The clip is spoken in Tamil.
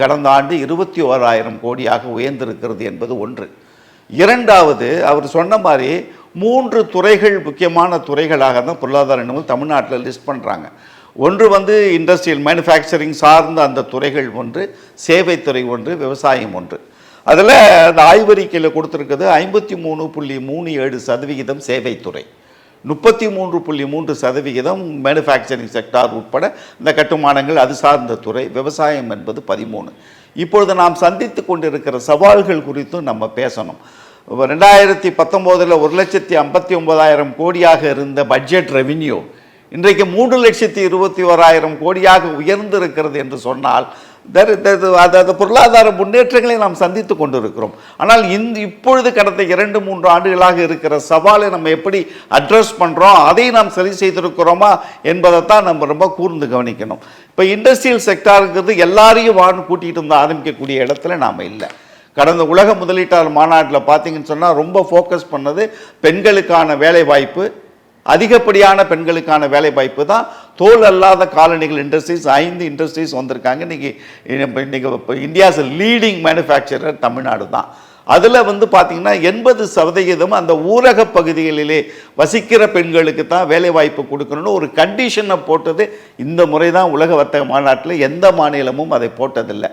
கடந்த ஆண்டு இருபத்தி ஓராயிரம் கோடியாக உயர்ந்திருக்கிறது என்பது ஒன்று. இரண்டாவது அவர் சொன்ன மாதிரி மூன்று துறைகள் முக்கியமான துறைகளாக தான் பொருளாதார நிபுணர் தமிழ்நாட்டில் லிஸ்ட் பண்ணுறாங்க ஒன்று வந்து இண்டஸ்ட்ரியல் மேனுஃபேக்சரிங் சார்ந்த அந்த துறைகள் ஒன்று சேவைத்துறை ஒன்று விவசாயம் ஒன்று. அதில் அந்த ஆய்வறிக்கையில் கொடுத்துருக்குது ஐம்பத்தி மூணு புள்ளி மூணு ஏழு சதவிகிதம் சேவைத்துறை முப்பத்தி மூன்று புள்ளி மூன்று சதவிகிதம் மேனுஃபேக்சரிங் செக்டார் உட்பட இந்த கட்டுமானங்கள் அது சார்ந்த துறை விவசாயம் என்பது பதிமூணு. இப்பொழுது நாம் சந்தித்து கொண்டிருக்கிற சவால்கள் குறித்தும் நம்ம பேசணும். ரெண்டாயிரத்தி பத்தொம்போதில் ஒரு லட்சத்தி ஐம்பத்தி ஒன்பதாயிரம் கோடியாக இருந்த பட்ஜெட் ரெவின்யூ இன்றைக்கு மூன்று லட்சத்தி இருபத்தி ஓராயிரம் கோடியாக உயர்ந்திருக்கிறது என்று சொன்னால் அதாவது பொருளாதார முன்னேற்றங்களை நாம் சந்தித்து கொண்டிருக்கிறோம். ஆனால் இந்த இப்பொழுது கடந்த இரண்டு மூன்று ஆண்டுகளாக இருக்கிற சவாலை நம்ம எப்படி அட்ரஸ் பண்ணுறோம் அதை நாம் சரி செய்திருக்கிறோமா என்பதைத்தான் நம்ம ரொம்ப கூர்ந்து கவனிக்கணும். இப்போ இண்டஸ்ட்ரியல் செக்டாருங்கிறது எல்லாரையும் வான் கூட்டிகிட்டு வந்து ஆரம்பிக்கக்கூடிய இடத்துல நாம் இல்லை. கடந்த உலக முதலீட்டாளர் மாநாட்டில் பார்த்தீங்கன்னு சொன்னால் ரொம்ப ஃபோக்கஸ் பண்ணது பெண்களுக்கான வேலை வாய்ப்பு அதிகப்படியான பெண்களுக்கான வேலை வாய்ப்பு தான். தோல் அல்லாத காலணிகள் இண்டஸ்ட்ரீஸ் ஐந்து இண்டஸ்ட்ரீஸ் வந்திருக்காங்க. இன்னைக்கு இன்னைக்கு இப்போ இந்தியாஸ் லீடிங் மேனுஃபேக்சரர் தமிழ்நாடு தான். அதில் வந்து பார்த்தீங்கன்னா எண்பது சதவிகிதம் அந்த ஊரக பகுதிகளிலே வசிக்கிற பெண்களுக்கு தான் வேலைவாய்ப்பு கொடுக்கணும்னு ஒரு கண்டிஷனை போட்டது இந்த முறை தான் உலக வர்த்தக மாநாட்டில் எந்த மாநிலமும் அதை போட்டதில்லை.